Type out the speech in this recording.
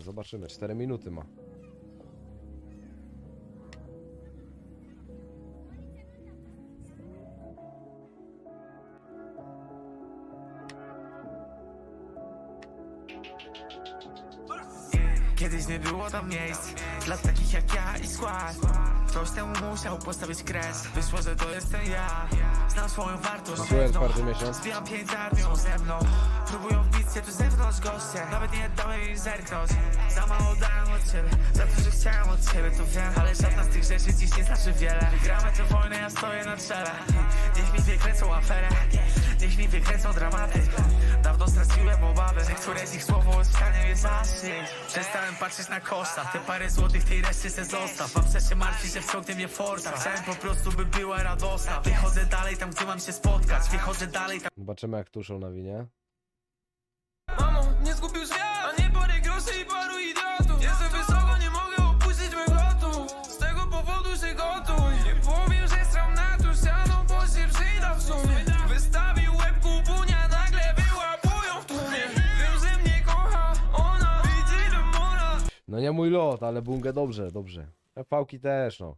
Zobaczymy. 4 minuty ma. Kiedyś nie było tam miejsc Dla takich jak ja i skład Ktoś temu musiał postawić kres Wyszło, że to jestem ja swoją wartość pewną. czwarty miesiąc. Zbijam pięć armią ze mną. Próbują wbić się tu zewnątrz goście Nawet nie dałem im zerknąć. Za mało dałem od siebie. Za to, że chciałem od ciebie, to wiem. Ale żadna z tych rzeczy dziś nie znaczy wiele. Wygramy tę wojnę, ja stoję na czele. Niech mi wykręcą aferę Niech mi wykręcą dramaty. Dawno straciłem obawy Niektóre z ich słowo jest zaszczyt Przestałem patrzeć na koszta Te parę złotych tej reszty se zostaw. Mam się martwić, że wciągnie mnie forsa Chciałem po prostu, by była radosna. Wychodzę dalej tam, gdzie mam się spotkać. Wychodzę dalej tam. Zobaczymy jak tuszą na winie. No nie mój lot, ale bungę dobrze, dobrze. Fałki też, no.